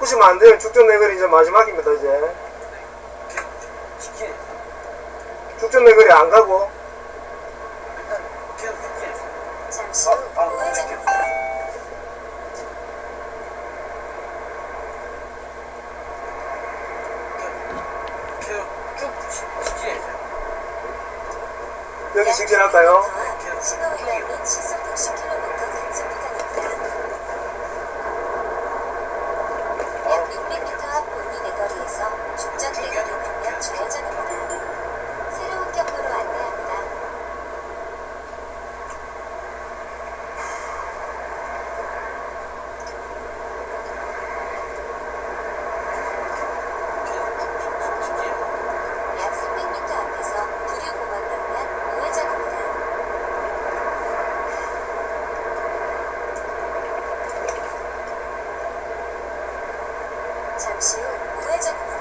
바꾸시면 안 돼요. 죽전 내거리 이제 마지막입니다, 이제. 직진. 죽전 내거리 안 가고. 일단 계속 직진. 잠시 후 아, 아, 우회전입니다. 계속 쭉 직- 직진해주세요. 여기 직진할까요? 신호 위반 및 시속 60km 단속 구간입니다. 약 600m 앞 본루 내거리에서 중전 내거리 방면 좌회전입니다. 새로운 경로로 안내합니다. 계속 직진. 약 300m 앞에서 부류공원 방면 우회전입니다. 잠시 후 우회전입니다.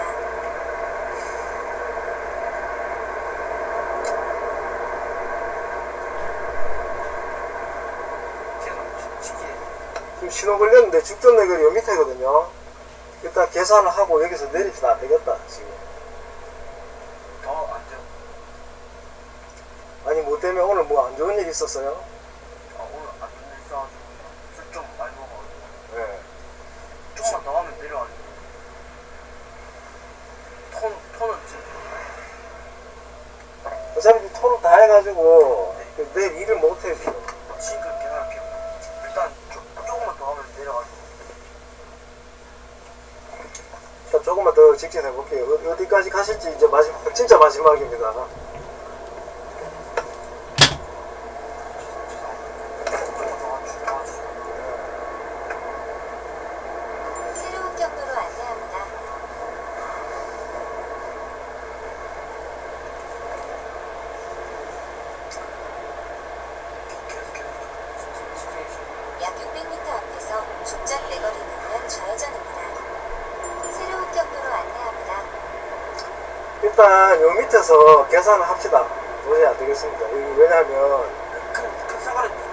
계속 직- 직진. 지금 신호 걸렸는데 죽전 내거리 요 밑에거든요. 일단 계산을 하고 여기서 내립시다. 안 되겠다, 지금. 더 안전. 아니, 뭐 때문에 오늘 뭐 안 좋은 일 있었어요? 아, 오늘 안 좋은 일 있어가지고 술좀 많이 먹어가지고 예. 조금만 더 하면 내려가지고 톤, 톤은 지금 어차피 토로 다 해가지고 그 내일 일을 못해. 지금 계산할게요. 일단 조, 조금만 더 하면 내려가지고 일단 조금만 더 직진해 볼게요. 어- 어디까지 가실지 이제 마지막, 진짜 마지막입니다. 조금만 더 와주- 도와주세요. 새로운 경로로 안내합니다. 계속 계속 직- 직진해주세요. 약 600m 앞에서 중전 내거리 방면 좌회전입니다. 새로운 경로로 안내합니다. 일단 요 밑에서 계산을 합시다. 도저히 안 되겠습니다. 여기 왜냐면 큰, 큰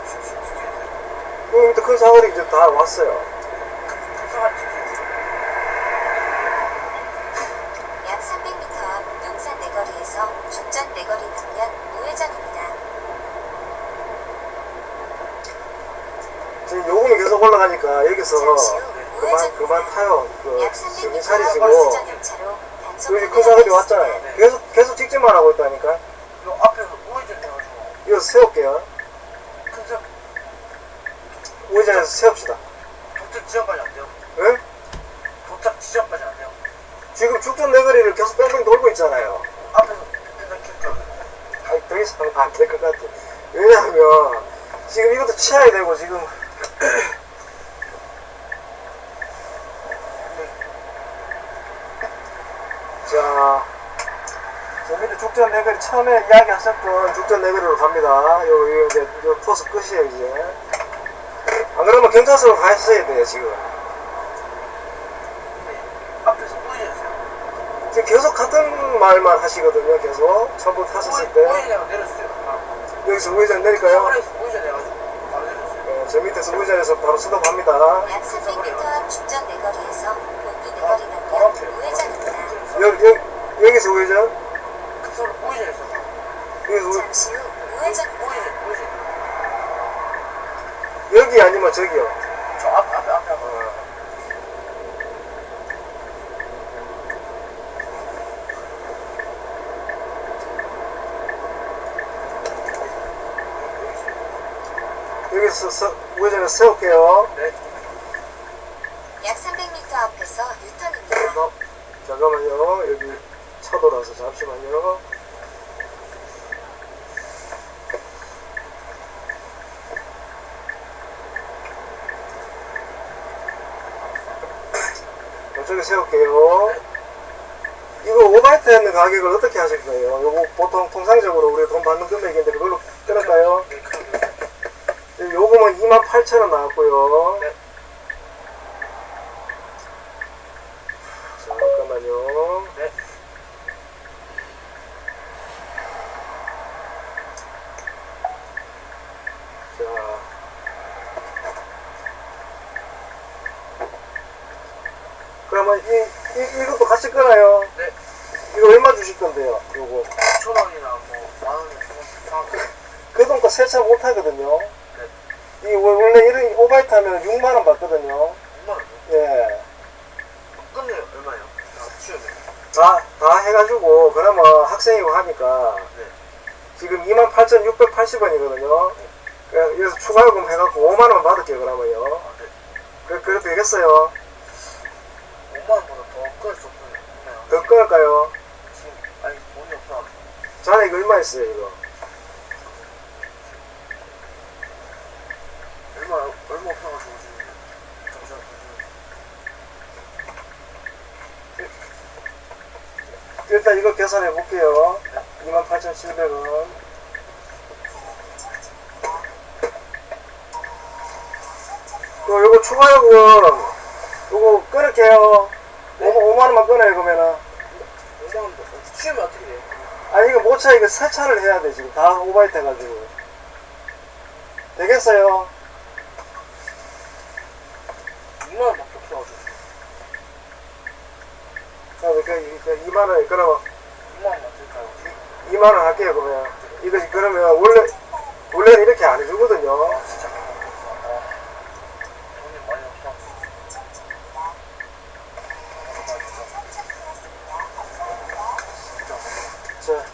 직진해주세요. 요 밑에 큰 사거리 이제 다 왔어요. 큰. 약 300m 앞 용산 내거리에서 중전 내거리 방면 우회전입니다. 지금 요금이 계속 올라가니까 여기서 잠시 후 그만 우회전입니다. 그만 타요. 그 약 정신 300m 앞 차리시고 여기 큰 사거리 왔잖아요. 네. 계속 계속 직진만 하고 있다니까. 요 앞에서 우회전 해가지고 이거 세울게요. 큰 사, 우회전해서 세웁시다. 도착 지점까지 안 돼요. 예? 도착 지점까지 안 돼요. 지금 죽전 내거리를 계속 뺑뺑 돌고 있잖아요. 앞에서 일단 킬게요. 아니 더 이상 안될 것 같아. 왜냐하면 지금 이것도 치아야 되고 지금 자, 저 밑에 죽전 내거리 처음에 이야기하셨던 죽전 내거리로 갑니다. 요, 요 이제 요 코스 끝이에요 이제. 안 그러면 경찰서로 가 있어야 돼요 지금. 네. 앞에서 우회전했어요. 지금 계속 같은 말만 하시거든요. 계속 처음부터 하셨을 때 우회전해가 내렸어요. 아, 여기서 우회전 내릴까요? 서울에서 우회전해가지고 바로 내렸어요. 네, 저 밑에서 우회전해서 바로 스톱합니다. 약 300m 앞 중전 내거리에서 본루 내거리 방면 우회전입니다. 여기, 여기, 여기서 우회전? 그 서울 우회전했어요. 여기서 우, 잠시 후 우회전 우회전, 우회전. 여기 아니면 저기요. 저 앞에, 앞에, 앞에. 앞에. 어. 여기서 서, 우회전해서 세울게요. 네. 약 300m 앞에서. 어, 잠깐만요. 여기 차도라서 잠시만요. 이쪽에 세울게요. 이거 오바이트 했는 가격을 어떻게 하실 거예요? 이거 보통 통상적으로 우리 돈 받는 금액인데 그걸로 끊을까요? 네, 그럼. 요금은 28,000원 나왔고요. 네. 자. 그러면 이, 이 이것도 같이 끊어요. 네. 이거 얼마 주실 건데요? 요거 5천 원이나 뭐 만 원이 상관 그동 거 세차 못 하거든요. 이 원- 원래 이런 오바이트 하면 6만 원 받거든요. 6만 원이요? 예. 끝내요 얼마요? 다 치우면 다, 다 해가지고, 그러면 학생이고 하니까, 네. 지금 28,680원이거든요. 그래서 추가요금 해갖고 5만원 받을게요, 그러면요. 아, 네. 그, 그래도 되겠어요? 5만 원보다 더 끊을 수 없어요 그냥 더 끊을까요? 지금 아니 돈이 없어가지고 자네 이거 얼마 있어요, 이거? 얼마 얼마 없어가지고 지금 잠시만 일단 이거 계산해 볼게요. 28,700원. 또 요거 추가요금, 요거 끊을게요. 5, 만 원만 끊어요, 그러면은. 5만 원도 치우면 어떻게 돼요? 아니, 이거 못 차, 이거 세차를 해야 돼, 지금. 다 오바이트 해가지고. 되겠어요? 2만 원밖에 없어가지고 자, 그, 그, 2만 원, 그러면 2만 원만 드릴까요? 2만 원 할게요, 그러면. 이거, 그러면 원래, 원래는 이렇게 안 해주거든요. 진짜 아, 돈이 많이 없어가지고 자,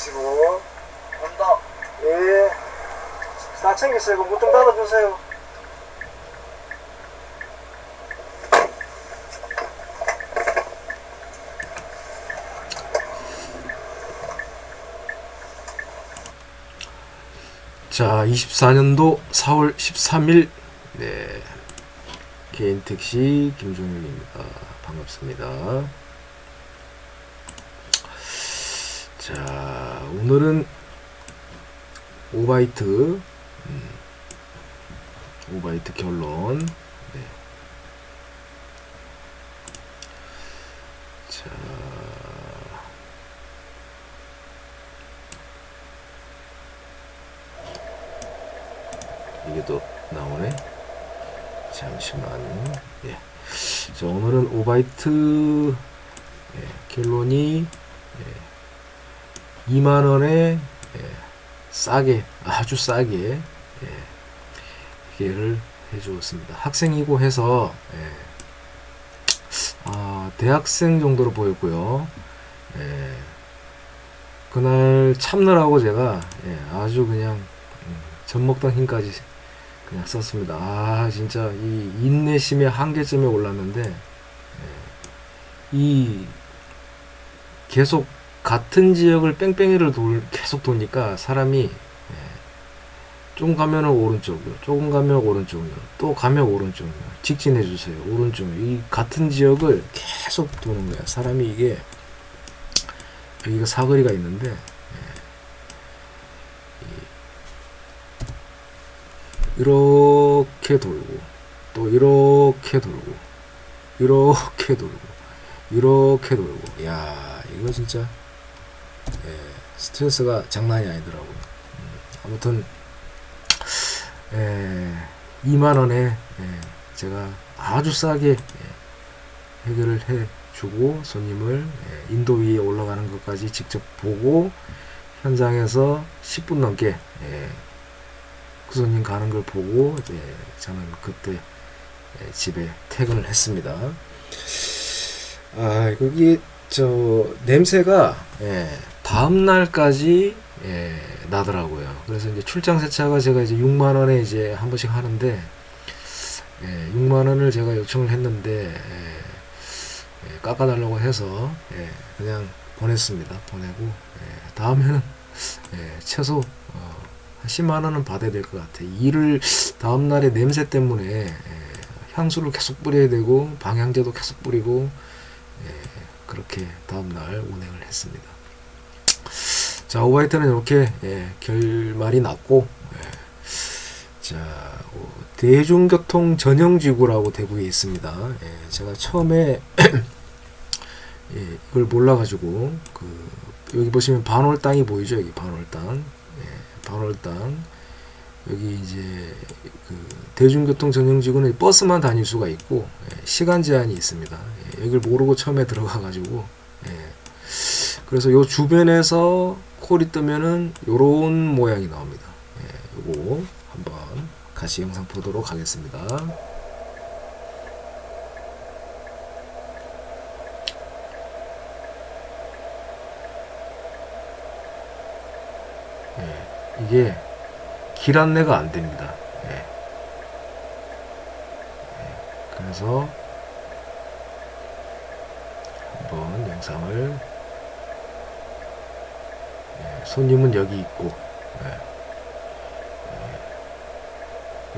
내리시고. 간다 예. 다 챙겼어요. 이거 문좀 닫아주세요. 자, 24년도 4월 13일 네. 개인 택시 김종윤입니다. 반갑습니다. 자, 오늘은 오바이트 음, 오바이트 결론 네. 자, 이게 또 나오네. 잠시만. 예. 자, 오늘은 오바이트 예, 결론이 예, 2만 원에 예, 싸게 아주 싸게 예, 기회를 해주었습니다. 학생이고 해서 예, 아, 대학생 정도로 보였고요. 예, 그날 참느라고 제가 예, 아주 그냥 음, 젖 먹던 힘까지 그냥 썼습니다. 아 진짜 이 인내심의 한계점에 올랐는데 예, 이 계속 같은 지역을 뺑뺑이를 돌 계속 도니까 사람이 예, 좀 가면은 오른쪽으로 조금 가면 오른쪽으로 또 가면 오른쪽으로 직진해 주세요. 오른쪽으로 이 같은 지역을 계속 도는 거야. 사람이 이게 여기가 사거리가 있는데 이렇게 돌고 또 이렇게 돌고 이렇게 돌고 이렇게 돌고. 야 이거 진짜 예, 스트레스가 장난이 아니더라고요 음, 아무튼 예, 2만 원에 예, 제가 아주 싸게 예, 해결을 해주고 손님을 예, 인도 위에 올라가는 것까지 직접 보고 현장에서 10분 넘게 예, 그 손님 가는 걸 보고 저는 그때 예, 집에 퇴근을 했습니다. 아 거기 저 냄새가 예, 다음 날까지 예, 나더라고요. 그래서 이제 출장 세차가 제가 이제 6만 원에 이제 한 번씩 하는데 예, 6만 원을 제가 요청을 했는데 예, 예, 깎아달라고 해서 예, 그냥 보냈습니다. 보내고 예, 다음에는 예, 최소 어, 한 10만 원은 받아야 될 것 같아. 일을 다음 날에 냄새 때문에 예, 향수를 계속 뿌려야 되고 방향제도 계속 뿌리고 예, 그렇게 다음 날 운행을 했습니다. 자 오바이트는 이렇게 예, 결말이 났고 예, 자 어, 대중교통 전용 지구라고 대구에 있습니다. 예, 제가 처음에 예, 이걸 몰라가지고 그 여기 보시면 반월 땅이 보이죠 여기 반월 땅 예, 반월 땅 여기 이제 그 대중교통 전용 지구는 버스만 다닐 수가 있고 예, 시간 제한이 있습니다. 예, 여기를 모르고 처음에 들어가가지고 예. 그래서 요 주변에서 콜이 뜨면은 요런 모양이 나옵니다. 예, 요거 한번 같이 영상 보도록 하겠습니다. 예, 이게 길 안내가 안 됩니다. 예. 예, 그래서 한번 영상을 예, 손님은 여기 있고 예.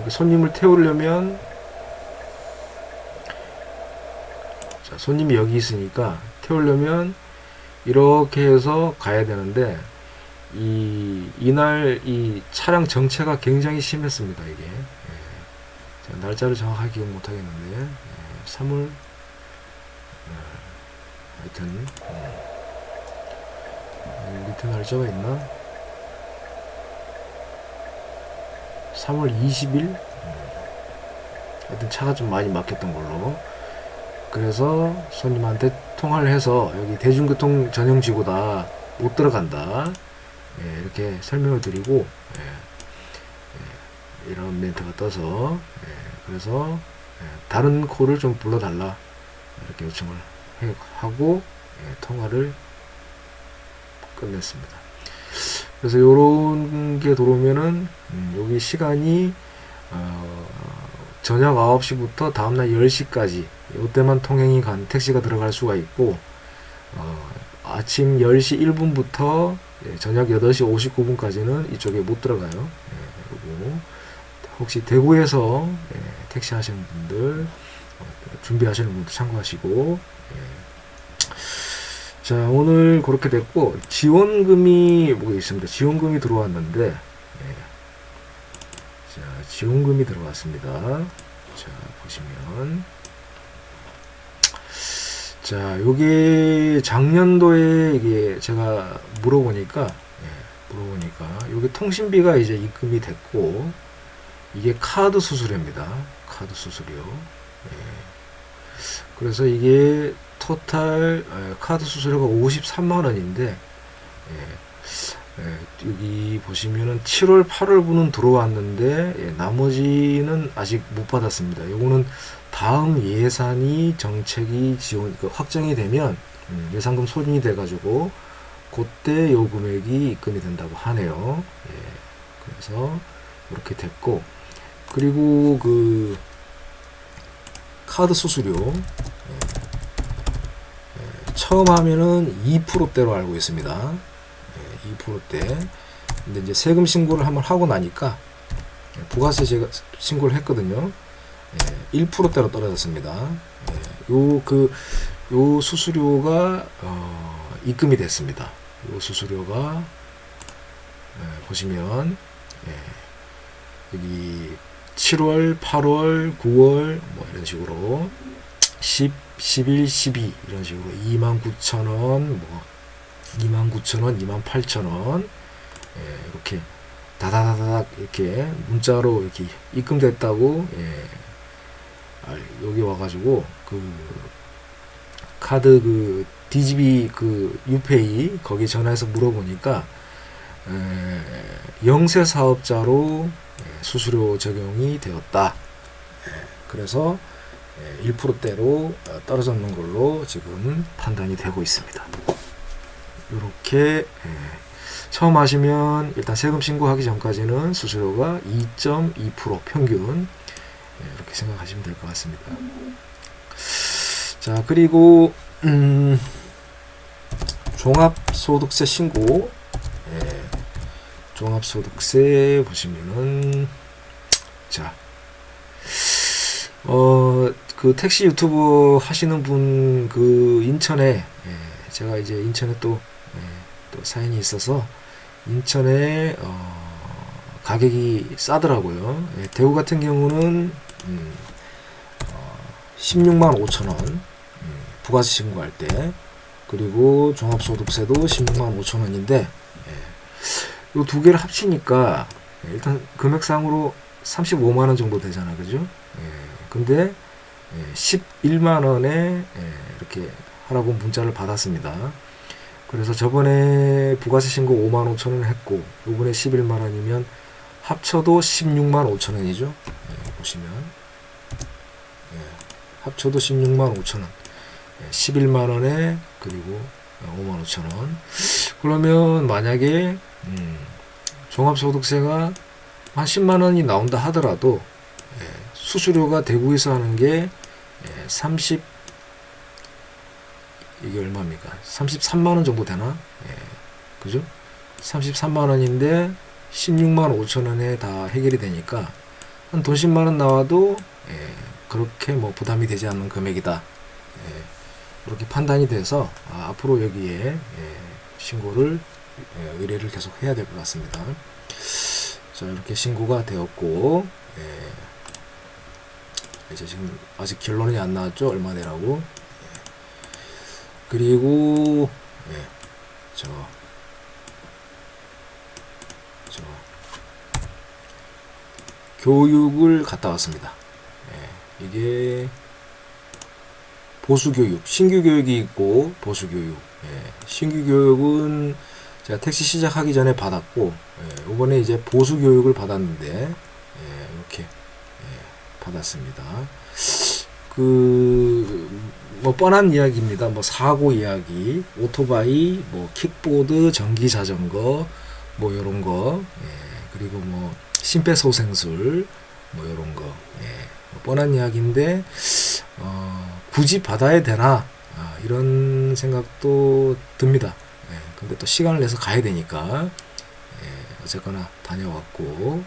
예. 손님을 태우려면 자, 손님이 여기 있으니까 태우려면 이렇게 해서 가야 되는데 이 이날 이 차량 정체가 굉장히 심했습니다 이게 예. 날짜를 정확하게 기억 못 하겠는데 예. 3월 하여튼 음. 여기 밑에 날짜가 있나? 3월 20일? 음. 하여튼 차가 좀 많이 막혔던 걸로 그래서 손님한테 통화를 해서 여기 대중교통 전용 지구다 못 들어간다 예, 이렇게 설명을 드리고 예, 예, 이런 멘트가 떠서 예, 그래서 예, 다른 콜을 좀 불러달라 이렇게 요청을 해- 하고 예, 통화를 끝냈습니다. 그래서 요런 게 들어오면은 음, 여기 시간이 어, 저녁 9시부터 다음날 10시까지 이때만 통행이 간 택시가 들어갈 수가 있고 어, 아침 10시 1분부터 예, 저녁 8시 59분까지는 이쪽에 못 들어가요. 예, 그리고 혹시 대구에서 예, 택시 하시는 분들 어, 준비하시는 분들 참고하시고 예. 자 오늘 그렇게 됐고 지원금이 뭐가 있습니다. 지원금이 들어왔는데 예. 자 지원금이 들어왔습니다. 자 보시면 자 요게 작년도에 이게 제가 물어보니까 예, 물어보니까 요게 통신비가 이제 입금이 됐고 이게 카드 수수료입니다. 카드 수수료. 예. 그래서 이게 토탈 에, 카드 수수료가 53만 원인데 예, 예, 여기 보시면은 7월 8월 분은 들어왔는데 예, 나머지는 아직 못 받았습니다. 요거는 다음 예산이 정책이 지원 그 확정이 되면 음, 예산금 소진이 돼가지고 그때 요 금액이 입금이 된다고 하네요. 예, 그래서 이렇게 됐고 그리고 그 카드 수수료 예, 예, 처음 하면은 2%대로 알고 있습니다. 예, 2%대. 근데 이제 세금 신고를 한번 하고 나니까 예, 부가세 제가 신고를 했거든요. 예, 1%대로 떨어졌습니다. 예, 요 그 요 수수료가 어, 입금이 됐습니다. 요 수수료가 예, 보시면 예, 여기 7월, 8월, 9월 뭐 이런 식으로 10, 11, 12 이런 식으로 29,000원, 뭐 29,000원, 28,000원 예, 이렇게 다다다닥 이렇게 문자로 이렇게 입금됐다고 예, 아, 여기 와가지고 그 카드 그 DGB 그 유페이 거기 전화해서 물어보니까 에, 영세 사업자로 예, 수수료 적용이 되었다. 예, 그래서 1%대로 어, 떨어졌는 걸로 지금 판단이 되고 있습니다. 이렇게 예, 처음 하시면 일단 세금 신고하기 전까지는 수수료가 2.2% 평균 예, 이렇게 생각하시면 될 것 같습니다. 자 그리고 음, 종합소득세 신고 예, 종합소득세 보시면은 자, 어, 그 택시 유튜브 하시는 분 그 인천에 예, 제가 이제 인천에 또, 예, 또 사연이 있어서 인천에 어, 가격이 싸더라고요. 예, 대구 같은 경우는 음, 어, 16만 5천 원 음, 부가세 신고할 때 그리고 종합소득세도 16만 5천 원인데 예, 요두 개를 합치니까 일단 금액상으로 35만 원 정도 되잖아, 그죠? 예, 근데 예, 11만 원에 예, 이렇게 하라고 문자를 받았습니다. 그래서 저번에 부가세 신고 5만 5천 원 했고 요번에 11만 원이면 합쳐도 16만 5천 원이죠. 예, 보시면 예, 합쳐도 16만 5천 원. 예, 11만 원에 그리고 5만 5천 원. 그러면 만약에 음, 종합소득세가 한 10만 원이 나온다 하더라도 예, 수수료가 대구에서 하는 게 예, 30 이게 얼마입니까? 33만 원 정도 되나? 예, 그죠? 33만 원인데 16만 5천 원에 다 해결이 되니까 한 돈 10만 원 나와도 예, 그렇게 뭐 부담이 되지 않는 금액이다. 예, 그렇게 판단이 돼서 아, 앞으로 여기에 예, 신고를 예, 의뢰를 계속 해야 될 것 같습니다. 자 이렇게 신고가 되었고 예, 이제 지금 아직 결론이 안 나왔죠 얼마 내라고 예. 그리고 예, 저, 저 교육을 갔다 왔습니다. 예, 이게 보수 교육, 신규 교육이 있고 보수 교육. 예, 신규 교육은 제가 택시 시작하기 전에 받았고 예, 이번에 이제 보수 교육을 받았는데 예, 이렇게 예, 받았습니다. 그 뭐 뻔한 이야기입니다. 뭐 사고 이야기, 오토바이, 뭐 킥보드, 전기 자전거, 뭐 요런 거, 예, 그리고 뭐 심폐소생술, 뭐 요런 거, 예, 뭐 뻔한 이야기인데 어, 굳이 받아야 되나 아, 이런 생각도 듭니다. 예, 근데 또 시간을 내서 가야 되니까 예, 어쨌거나 다녀왔고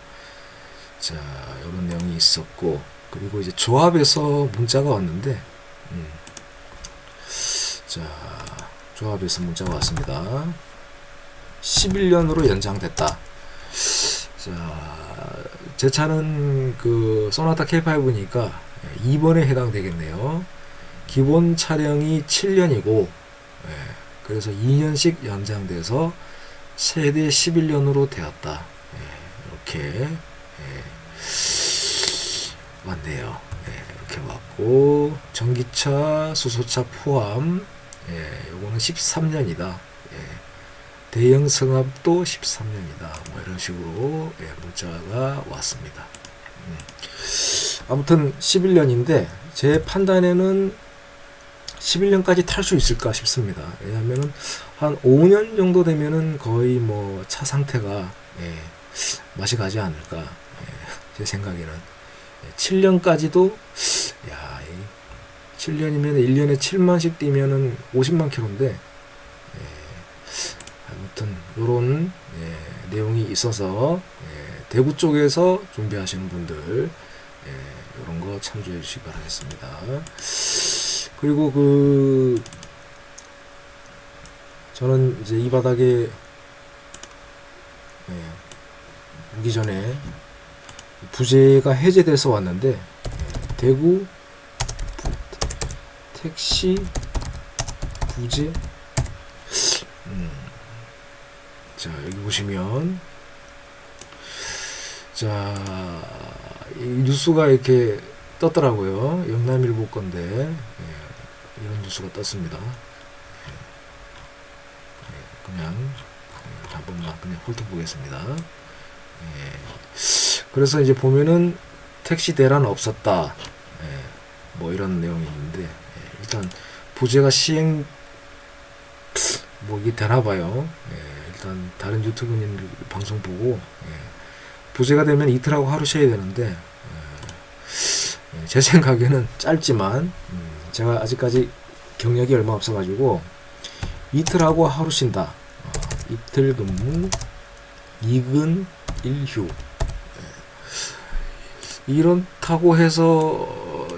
자 이런 내용이 있었고 그리고 이제 조합에서 문자가 왔는데 음, 자 조합에서 문자가 왔습니다. 11년으로 연장됐다. 자, 제 차는 그 소나타 K5니까 2번에 해당되겠네요. 기본 차량이 7년이고, 그래서 2년씩 연장돼서 최대 11년으로 되었다. 예, 이렇게 예, 왔네요. 예, 이렇게 왔고, 전기차, 수소차 포함, 예, 요거는 13년이다. 대형 성합도 13년이다. 뭐 이런 식으로 예, 문자가 왔습니다. 음. 아무튼 11년인데 제 판단에는 11년까지 탈 수 있을까 싶습니다. 왜냐하면은 한 5년 정도 되면은 거의 뭐 차 상태가 예, 맛이 가지 않을까 예, 제 생각에는 7년까지도 야, 이 7년이면 1년에 7만씩 뛰면은 50만 킬로인데 아무튼 요런 예, 내용이 있어서 예, 대구 쪽에서 준비하시는 분들 예, 요런 거 참조해 주시기 바라겠습니다. 그리고 그 저는 이제 이 바닥에 예, 오기 전에 부재가 해제돼서 왔는데 예, 대구 부, 택시 부재 음, 자 여기 보시면. 자이 뉴스가 이렇게 떴더라고요. 영남일보 건데. 예, 이런 뉴스가 떴습니다. 예, 예, 그냥 예, 한 번만 그냥 훑어 보겠습니다. 예, 그래서 이제 보면은 택시 대란 없었다. 예, 뭐 이런 내용이 있는데 예, 일단 부재가 시행 뭐 이게 되나 봐요. 예, 일단 다른 유튜브님 방송 보고 예, 부재가 되면 이틀하고 하루 쉬어야 되는데 예, 예, 제 생각에는 짧지만 음, 제가 아직까지 경력이 얼마 없어가지고 이틀하고 하루 쉰다. 어, 이틀 근무, 이근 일휴. 예. 이렇다고 해서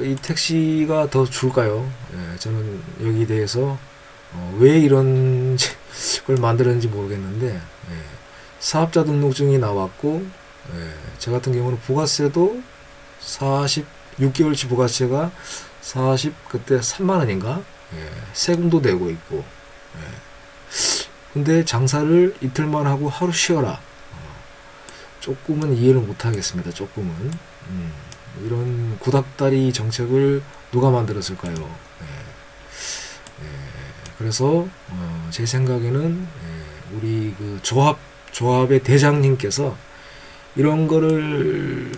이 택시가 더 줄까요? 예, 저는 여기에 대해서 어, 왜 이런 걸 만들었는지 모르겠는데 예, 사업자 등록증이 나왔고 예, 저 같은 경우는 부가세도 46개월치 부가세가 40 그때 3만 원인가? 예, 세금도 내고 있고 예. 근데 장사를 이틀만 하고 하루 쉬어라. 어, 조금은 이해를 못 하겠습니다 조금은. 음, 이런 구닥다리 정책을 누가 만들었을까요? 그래서 어, 제 생각에는 예, 우리 그 조합 조합의 대장님께서 이런 거를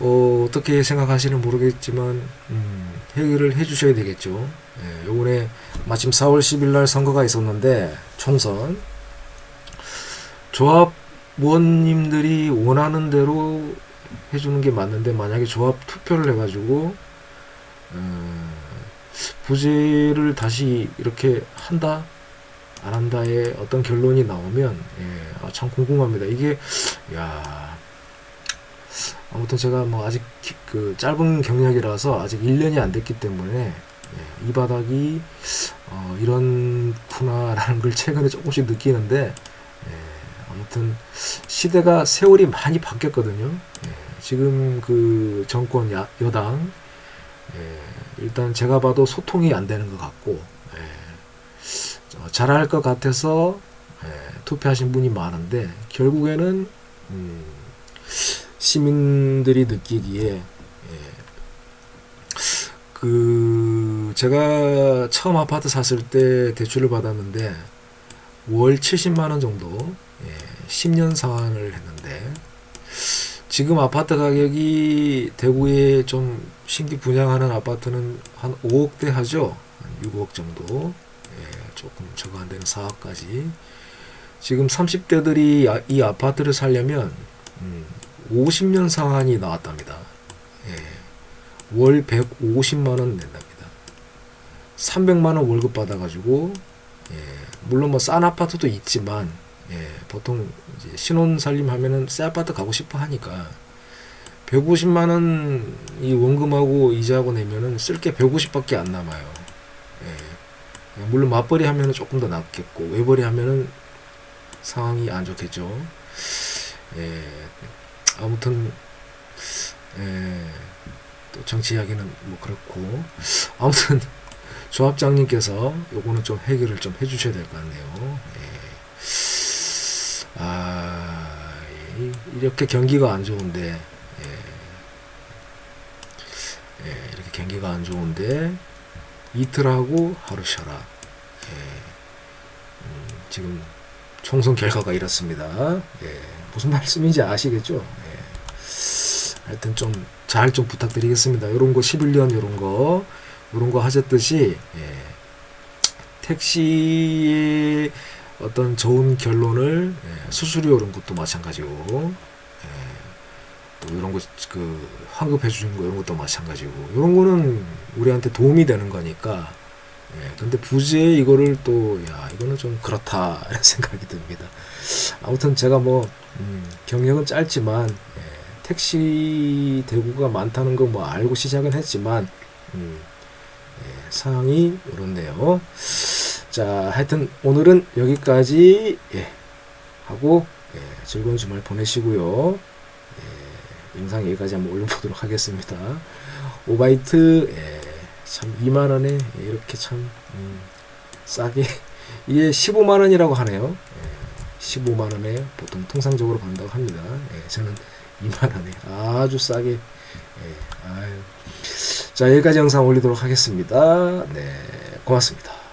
어, 어떻게 생각하시는 모르겠지만 음, 해결을 해주셔야 되겠죠. 예, 요번에 마침 4월 10일 날 선거가 있었는데 총선 조합원님들이 원하는 대로 해주는 게 맞는데 만약에 조합 투표를 해가지고 어, 부재를 다시 이렇게 한다 안 한다의 어떤 결론이 나오면 예, 아, 참 궁금합니다. 이게 야 아무튼 제가 뭐 아직 기- 그 짧은 경력이라서 아직 1년이 안 됐기 때문에 예, 이 바닥이 어, 이런구나라는 걸 최근에 조금씩 느끼는데 예, 아무튼 시대가 세월이 많이 바뀌었거든요. 예, 지금 그 정권 야, 여당 예, 일단 제가 봐도 소통이 안 되는 것 같고 예, 어, 잘할 것 같아서 예, 투표하신 분이 많은데 결국에는 음, 시민들이 느끼기에 예, 그 제가 처음 아파트 샀을 때 대출을 받았는데 월 70만 원 정도 예, 10년 상환을 했는데 지금 아파트 가격이 대구에 좀 신규 분양하는 아파트는 한 5억대 하죠. 한 6억 정도. 예, 조금 저거 안 되는 4억까지. 지금 30대들이 이 아파트를 살려면 음, 50년 상한이 나왔답니다. 예, 월 150만 원 낸답니다. 300만 원 월급 받아가지고 예, 물론 뭐 싼 아파트도 있지만 예, 보통 신혼 살림 하면은 새 아파트 가고 싶어 하니까 150만 원 이 원금하고 이자하고 내면은 쓸 게 150밖에 안 남아요. 예. 물론 맞벌이 하면은 조금 더 낫겠고 외벌이 하면은 상황이 안 좋겠죠. 예. 아무튼 예. 또 정치 이야기는 뭐 그렇고 아무튼 조합장님께서 요거는 좀 해결을 좀 해주셔야 될 것 같네요. 예. 아 이- 이렇게 경기가 안 좋은데 예. 예, 이렇게 경기가 안 좋은데 이틀 하고 하루 쉬어라. 예. 음, 지금 총선 결과가 이렇습니다. 예. 무슨 말씀인지 아시겠죠? 예. 하여튼 좀 잘 좀 부탁드리겠습니다. 요런 거 11년 요런 거 요런 거 하셨듯이 예. 택시의 어떤 좋은 결론을 예, 수수료 이런 것도 마찬가지고 이런 거 그 환급해 주는 거 이런 것도 마찬가지고 이런 거는 우리한테 도움이 되는 거니까 예, 근데 부재 이거를 또 야 이거는 좀 그렇다 이런 생각이 듭니다. 아무튼 제가 뭐 음, 경력은 짧지만 예, 택시 대구가 많다는 거 뭐 알고 시작은 했지만 음, 예, 상황이 이렇네요. 자, 하여튼 오늘은 여기까지 예, 하고 예, 즐거운 주말 보내시고요. 예, 영상 여기까지 한번 올려보도록 하겠습니다. 오바이트 예, 참 2만 원에 이렇게 참 음, 싸게 이게 15만 원이라고 하네요. 예, 15만 원에 보통 통상적으로 간다고 합니다. 예, 저는 2만 원에 아주 싸게 예. 자 여기까지 영상 올리도록 하겠습니다. 네 고맙습니다.